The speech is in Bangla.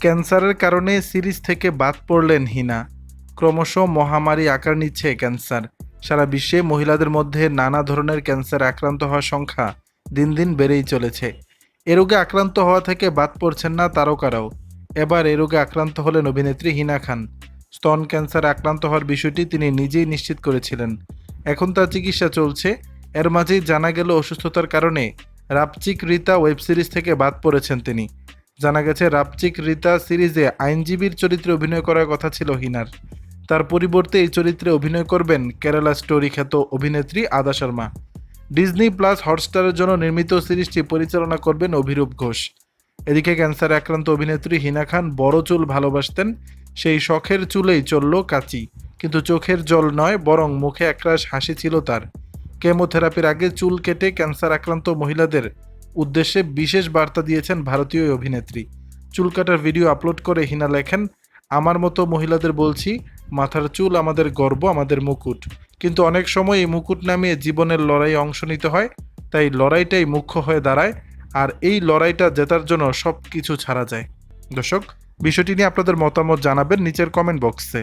ক্যান্সারের কারণে সিরিজ থেকে বাদ পড়লেন হিনা। ক্রমশ মহামারী আকার নিচ্ছে ক্যান্সার। সারা বিশ্বে মহিলাদের মধ্যে নানা ধরনের ক্যান্সার আক্রান্ত হওয়ার সংখ্যা দিন দিন বেড়েই চলেছে। এ রোগে আক্রান্ত হওয়া থেকে বাদ পড়ছেন না তারকারাও। এবার এ রোগে আক্রান্ত হলেন অভিনেত্রী হিনা খান। স্তন ক্যান্সারে আক্রান্ত হওয়ার বিষয়টি তিনি নিজেই নিশ্চিত করেছিলেন। এখন তার চিকিৎসা চলছে। এর মাঝেই জানা গেল অসুস্থতার কারণে রাপচিক রীতা ওয়েব সিরিজ থেকে বাদ পড়েছেন তিনি। জানা গেছে, রাপচিক রীতা সিরিজে আইনজীবীর চরিত্রে অভিনয় করার কথা ছিল হিনার। তার পরিবর্তে এই চরিত্রে অভিনয় করবেন কেরালা স্টোরি খ্যাত অভিনেত্রী আদা শর্মা। ডিজনি প্লাস হটস্টারের জন্য নির্মিত সিরিজটি পরিচালনা করবেন অভিরূপ ঘোষ। এদিকে ক্যান্সারে আক্রান্ত অভিনেত্রী হিনা খান বড় চুল ভালোবাসতেন, সেই শখের চুলেই চলল কাচি। কিন্তু চোখের জল নয়, বরং মুখে একরাশ হাসি ছিল তার। কেমোথেরাপির আগে চুল কেটে ক্যান্সার আক্রান্ত মহিলাদের উদ্দেশ্যে বিশেষ বার্তা দিয়েছেন ভারতীয় অভিনেত্রী। চুল কাটার ভিডিও আপলোড করে হিনা লেখেন, আমার মতো মহিলাদের বলছি, মাথার চুল আমাদের গর্ব, আমাদের মুকুট। কিন্তু অনেক সময় এই মুকুট নামিয়ে জীবনের লড়াই অংশ নিতে হয়, তাই লড়াইটাই মুখ্য হয়ে দাঁড়ায়, আর এই লড়াইটা জেতার জন্য সব কিছু ছাড়া যায়। দর্শক, বিষয়টি নিয়ে আপনাদের মতামত জানাবেন নিচের কমেন্ট বক্সে